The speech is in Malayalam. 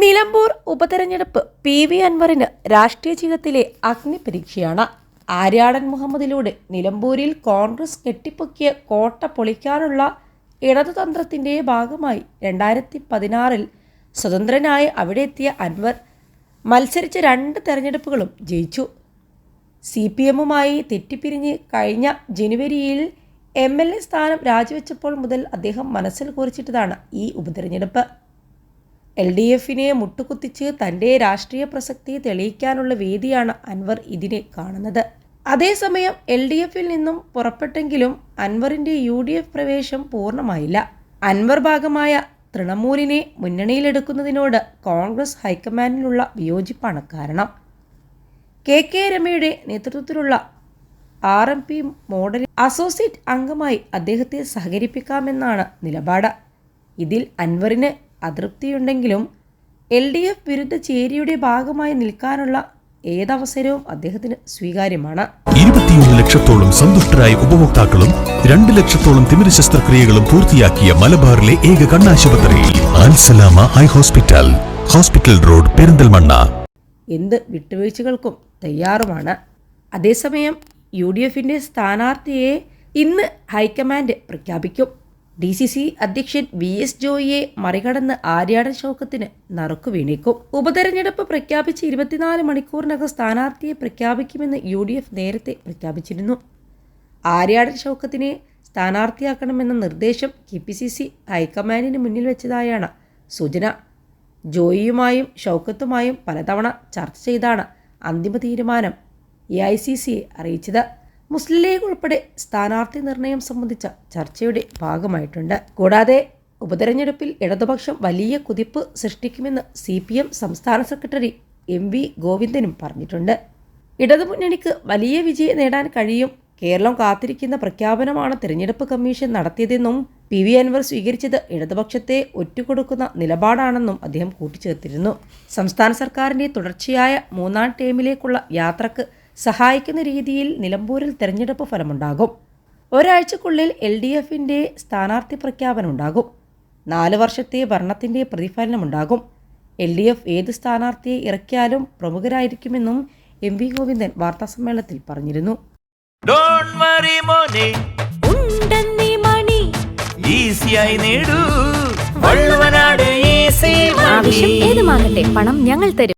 നിലമ്പൂർ ഉപതെരഞ്ഞെടുപ്പ് പി വി അൻവറിന് രാഷ്ട്രീയ ജീവിതത്തിലെ അഗ്നിപരീക്ഷയാണ്. ആര്യാടൻ മുഹമ്മദിലൂടെ നിലമ്പൂരിൽ കോൺഗ്രസ് കെട്ടിപ്പൊക്കിയ കോട്ട പൊളിക്കാനുള്ള ഇടതുതന്ത്രത്തിന്റെ ഭാഗമായി രണ്ടായിരത്തി പതിനാറിൽ സ്വതന്ത്രനായി അവിടെ എത്തിയ അൻവർ മത്സരിച്ച രണ്ട് തെരഞ്ഞെടുപ്പുകളും ജയിച്ചു. സി പി എമ്മുമായി തെറ്റിപ്പിരിഞ്ഞ് കഴിഞ്ഞ ജനുവരിയിൽ എം എൽ എ സ്ഥാനം രാജിവെച്ചപ്പോൾ മുതൽ അദ്ദേഹം മനസ്സിൽ കുറിച്ചിട്ടതാണ് ഈ ഉപതെരഞ്ഞെടുപ്പ്. എൽ ഡി എഫിനെ മുട്ടുകുത്തിച്ച് തന്റെ രാഷ്ട്രീയ പ്രസക്തി തെളിയിക്കാനുള്ള വേദിയാണ് അൻവർ ഇതിനെ കാണുന്നത്. അതേസമയം എൽ ഡി എഫിൽ നിന്നും പുറപ്പെട്ടെങ്കിലും അൻവറിന്റെ യു ഡി എഫ് പ്രവേശം പൂർണമായില്ല. അൻവർ ഭാഗമായ തൃണമൂലിനെ മുന്നണിയിലെടുക്കുന്നതിനോട് കോൺഗ്രസ് ഹൈക്കമാൻഡിനുള്ള വിയോജിപ്പാണ് കാരണം. കെ കെ രമയുടെ നേതൃത്വത്തിലുള്ള R M P model associate അംഗമായി അദ്ദേഹത്തെ സഹകരിപ്പിക്കാമെന്നാണ് നിലപാട്. ഇതിൽ അൻവറിന് അതൃപ്തിയുണ്ടെങ്കിലും എൽ ഡി എഫ് വിരുദ്ധ ചേരിയുടെ ഭാഗമായി നിൽക്കാനുള്ള ഏതവസരവും അദ്ദേഹത്തിന് സ്വീകാര്യമാണ്. ഇരുപത്തിയൊന്ന് ലക്ഷത്തോളം സന്തുഷ്ടരായ ഉപഭോക്താക്കളും രണ്ട് ലക്ഷത്തോളം തിമിര ശസ്ത്രക്രിയകളും പൂർത്തിയാക്കിയ മലബാറിലെ ഏക കണ്ണാശുപത്രി Al Salama eye hospital hospital road Perinthalmanna. എന്ത് വിട്ടുവീഴ്ചകൾക്കും തയ്യാറുമാണ്. അതേസമയം യു ഡി എഫിന്റെ സ്ഥാനാർത്ഥിയെ ഇന്ന് ഹൈക്കമാൻഡ് പ്രഖ്യാപിക്കും. ഡി സി സി അധ്യക്ഷൻ വി എസ് ജോയിയെ മറികടന്ന് ആര്യാടൻ ശോകത്തിന് നറുക്കു വീണേക്കും ഉപതെരഞ്ഞെടുപ്പ് പ്രഖ്യാപിച്ച് ഇരുപത്തിനാല് മണിക്കൂറിനകം സ്ഥാനാർത്ഥിയെ പ്രഖ്യാപിക്കുമെന്ന് യു ഡി എഫ് നേരത്തെ പ്രഖ്യാപിച്ചിരുന്നു. ആര്യാടൻ ശോകത്തിനെ സ്ഥാനാർത്ഥിയാക്കണമെന്ന നിർദ്ദേശം കെ പി സി സി ഹൈക്കമാൻഡിന് മുന്നിൽ വെച്ചതായാണ് സൂചന. ജോയിയുമായും ഷൗക്കത്തുമായും പലതവണ ചർച്ച ചെയ്താണ് അന്തിമ തീരുമാനം എ ഐ സി സിയെ അറിയിച്ചത്. മുസ്ലിം ലീഗ് ഉൾപ്പെടെ സ്ഥാനാർത്ഥി നിർണയം സംബന്ധിച്ച ചർച്ചയുടെ ഭാഗമായിട്ടുണ്ട്. കൂടാതെ ഉപതെരഞ്ഞെടുപ്പിൽ ഇടതുപക്ഷം വലിയ കുതിപ്പ് സൃഷ്ടിക്കുമെന്ന് സി പി എം സംസ്ഥാന സെക്രട്ടറി എം വി ഗോവിന്ദനും പറഞ്ഞിട്ടുണ്ട്. ഇടതുമുന്നണിക്ക് വലിയ വിജയം നേടാൻ കഴിയും. കേരളം കാത്തിരിക്കുന്ന പ്രഖ്യാപനമാണ് തിരഞ്ഞെടുപ്പ് കമ്മീഷൻ നടത്തിയതെന്നും പി വി അൻവർ സ്വീകരിച്ചത് ഇടതുപക്ഷത്തെ ഒറ്റുകൊടുക്കുന്ന നിലപാടാണെന്നും അദ്ദേഹം കൂട്ടിച്ചേർത്തിരുന്നു. സംസ്ഥാന സർക്കാരിന്റെ തുടർച്ചയായ മൂന്നാം ടേമിലേക്കുള്ള യാത്രയ്ക്ക് സഹായിക്കുന്ന രീതിയിൽ നിലമ്പൂരിൽ തെരഞ്ഞെടുപ്പ് ഫലമുണ്ടാകും. ഒരാഴ്ചക്കുള്ളിൽ എൽ ഡി എഫിന്റെ സ്ഥാനാർത്ഥി പ്രഖ്യാപനമുണ്ടാകും നാല് വർഷത്തെ ഭരണത്തിന്റെ പ്രതിഫലനമുണ്ടാകും. എൽ ഡി എഫ് ഏത് സ്ഥാനാർത്ഥിയെ ഇറക്കിയാലും പ്രമുഖരായിരിക്കുമെന്നും എം വി ഗോവിന്ദൻ വാർത്താസമ്മേളനത്തിൽ പറഞ്ഞിരുന്നു. ഡോണ്ട് വറി മോനെ. ഉണ്ടെന്നീ മണി. ഈസിയായി നേടൂ. വള്ളുവനാട് ഈസി ആവശ്യം ഏതുമാകട്ടെ പണം ഞങ്ങൾ തരും.